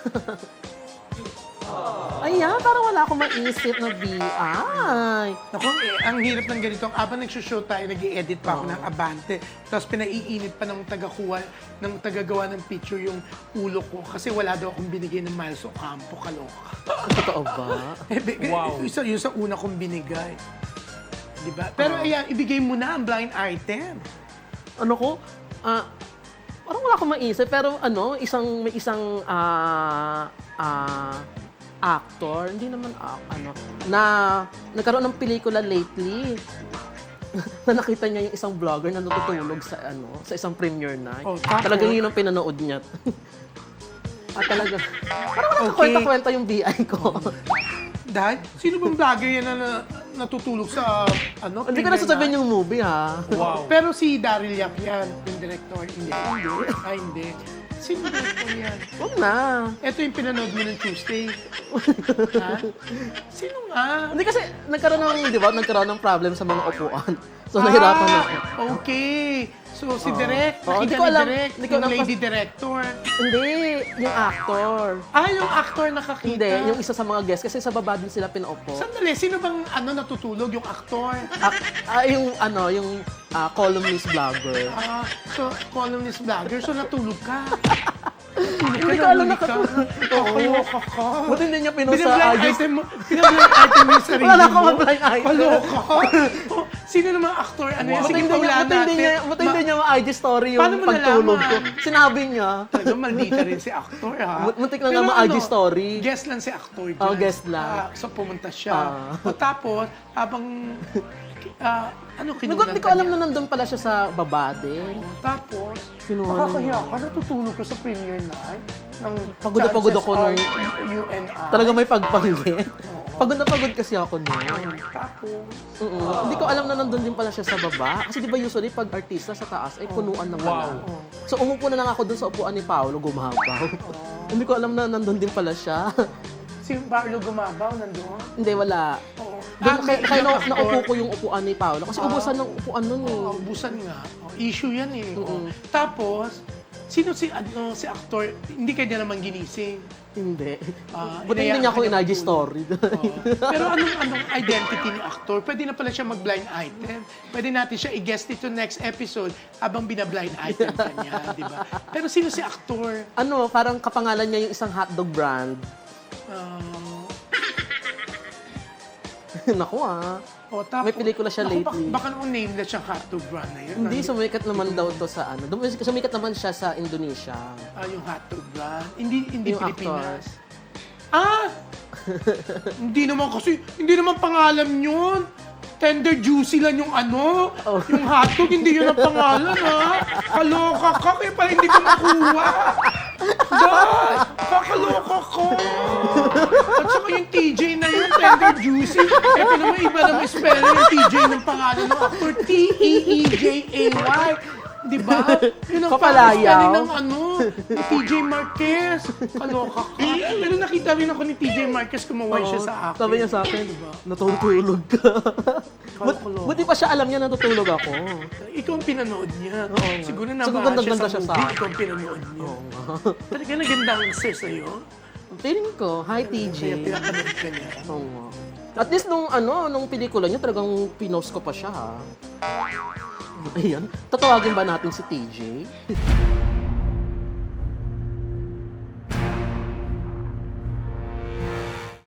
Ayan, parang wala akong maisip na BI. Naku, eh, ang hirap ng ganito. Habang nagsushoot tayo, nag edit pa ako ng Abante. Tapos pinaiinit pa ng tagakuha, ng tagagawa ng picture yung ulo ko. Kasi wala daw akong binigay ng Miles Ocampo. Kaloka. Totoo ba? Eh, Wow. Isa, yun sa una kong binigay. Diba? Pero ayan, ibigay mo na ang blind item. ano ko, ah, parang wala akong maisip, pero ano, isang, may isang, ah, ah, actor, hindi naman, ah, ano, na nagkaroon ng pelikula lately, na nakita niya yung isang vlogger na natutulog sa ano sa isang premiere night. Oh, tapos? Talagang yun ang pinanood niya. At talaga, parang wala Okay. kwenta-kwenta yung BI ko. Dahil, sino bang vlogger yan na, na natutulog sa ano? Hindi ko na sasabihin yung movie ha. Wow. Pero si Daryl Yap yan, yung director. Hindi. Hindi. Ay, hindi. Sino director yan? Huwag na. Ito yung pinanood mo ng Tuesday. ha? Sino nga? Hindi kasi nagkaroon ng, di ba, nagkaroon ng problem sa mga upuan. So, nahirapan na ako. Ah, Okay. So, si Direk, Oo, nakita hindi ko ni alam- Direk, hindi ko yung alam lady director. Hindi, yung actor. Ah, yung actor nakakita. Hindi, yung isa sa mga guests. Kasi sa baba din sila pinaupo. Sandali, sino bang ano natutulog? Yung actor? Ah, ah, yung ano, yung ah, columnist vlogger. Ah, so, columnist vlogger. So, natulog ka. Hindi ko alam na katulog. Kaloka ka. Buti hindi niya pinost sa Binablind item mo. Binablind item mo yung sarili Wala akong mo. ma-blind item. Kaloka Sino naman actor? Ano yan? Sige, hindi niya, hindi niya, natin. buti hindi Ma- niya ma-IG story yung Paano mo pagtulog ko. nalaman? Sinabi niya. Talaga, maldita rin si actor, ha? Mu- muntik na nga ma-IG story. Guest lang si actor dyan. Oh, guest lang. Ah, so, pumunta siya. Ah. O tapos, habang, ah, ano, Nag- kinunan Hindi ko alam na nandun pala siya sa baba din. Tapos, Kinuha nakakahiya niya. ka, natutulog ka sa premiere night ng Pagod na pagod ako Chances nun. are UNI. Talaga may pagpangit. Pagod na pagod kasi ako noon. Tapos, Oo. Hindi ko alam na nandun din pala siya sa baba. Kasi di ba usually pag artista sa taas ay punuan na pala. Wow. So umupo na lang ako dun sa upuan ni Paolo, gumabaw. Hindi ko alam na nandun din pala siya. si Barlo Gumabaw nandun. Hindi, wala. Oo. Doon Ah, kaya, may kaya na, naupo ko yung upuan ni Paolo. Kasi ubusan ng upuan nun eh. Oh, busan nga. Oh, issue yan eh. Oh. Tapos, sino si ano si actor? Hindi kanya naman ginising. Hindi. Ah, Buti hindi niya ako in-IG matulog. story. Oo. Pero anong anong identity ni actor? Pwede na pala siya mag-blind item. Pwede natin siya i-guest ito next episode habang bina-blind item ka niya, di ba? Pero sino si actor? ano, parang kapangalan niya yung isang hotdog brand. Ah, Naku ah. Oh, tapos, May pelikula siya Naku, lately. Baka, baka naman nameless siyang hotdog brand na yun. Hindi, Ano- sumikat naman daw to sa ano. Dum- Sumikat naman siya sa Indonesia. Ah, yung hotdog brand. Hindi, hindi Yung Pilipinas. Ah! hindi naman kasi, hindi naman pangalan yun. Tender juicy lang yung ano, Oh. yung hotdog, hindi yun ang pangalan ha. Kaloka ka, kaya pala hindi ko makuha. Dahil, kakaloka ka. TJ na yun, tender juicy. Ito naman, iba naman spelling yung TJ ng pangalan ng actor. E T-E-E-J-A-Y. Di ba? Yun ang Papalayaw. spelling ng ano, TJ Marquez. Kaloka ka. Pero nakita rin ako ni TJ Marquez kumaway siya sa akin. Sabi niya sa akin, natutulog ka. But, Kalkulo. buti pa siya alam niya natutulog ako. Ikaw ang pinanood niya. Oo nga. Siguro Siguro naman ganda-ganda siya siya sa movie. akin. Ikaw ang pinanood niya. Talaga naganda ang sis sa'yo. Feeling ko, hi Kaya TJ. pinapanood ka niya. Oo nga. At least nung ano, nung pelikula niya, talagang pinost ko pa siya ha. Ayan. Tatawagin ba natin si TJ?